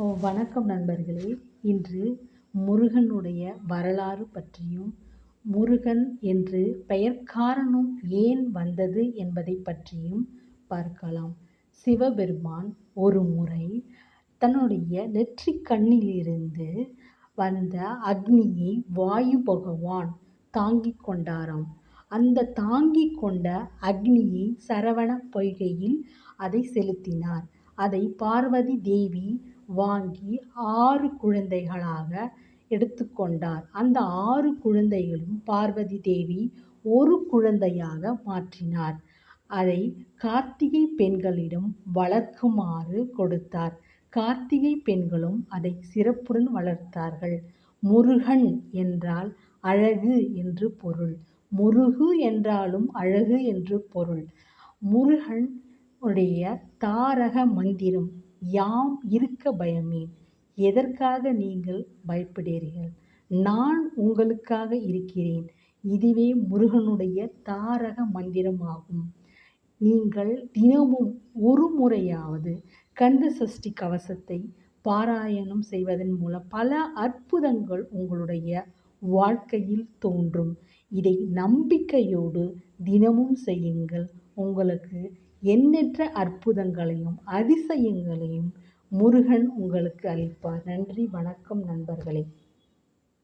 வணக்கம் நண்பர்களே. இன்று முருகனுடைய வரலாறு பற்றியும் முருகன் என்று பெயர் காரணம் ஏன் வந்தது என்பதை பற்றியும் பார்க்கலாம். சிவபெருமான் ஒரு முறை தன்னுடைய நெற்றிக் கண்ணிலிருந்து வந்த அக்னியை வாயு பகவான் தாங்கிக் கொண்டாராம். அந்த தாங்கிக் கொண்ட அக்னியை சரவண பொய்கையில் அதை செலுத்தினார். அதை பார்வதி தேவி வாங்கி ஆறு குழந்தைகளாக எடுத்துக்கொண்டார். அந்த ஆறு குழந்தைகளும் பார்வதி தேவி ஒரு குழந்தையாக மாற்றினார். அதை கார்த்திகை பெண்களிடம் வளர்க்குமாறு கொடுத்தார். கார்த்திகை பெண்களும் அதை சிறப்புடன் வளர்த்தார்கள். முருகன் என்றால் அழகு என்று பொருள். முருகு என்றாலும் அழகு என்று பொருள். முருகன் உடைய தாரக மந்திரம் யாம் இருக்க பயமேன் எதற்காக நீங்கள் பயப்படுகிறீர்கள்? நான் உங்களுக்காக இருக்கிறேன். இதுவே முருகனுடைய தாரக மந்திரமாகும். நீங்கள் தினமும் ஒரு முறையாவது கந்த சஷ்டி கவசத்தை பாராயணம் செய்வதன் மூலம் பல அற்புதங்கள் உங்களுடைய வாழ்க்கையில் தோன்றும். இதை நம்பிக்கையோடு தினமும் செய்யுங்கள். உங்களுக்கு எண்ணற்ற அற்புதங்களையும் அதிசயங்களையும் முருகன் உங்களுக்கு அளிப்பார். நன்றி வணக்கம் நண்பர்களே.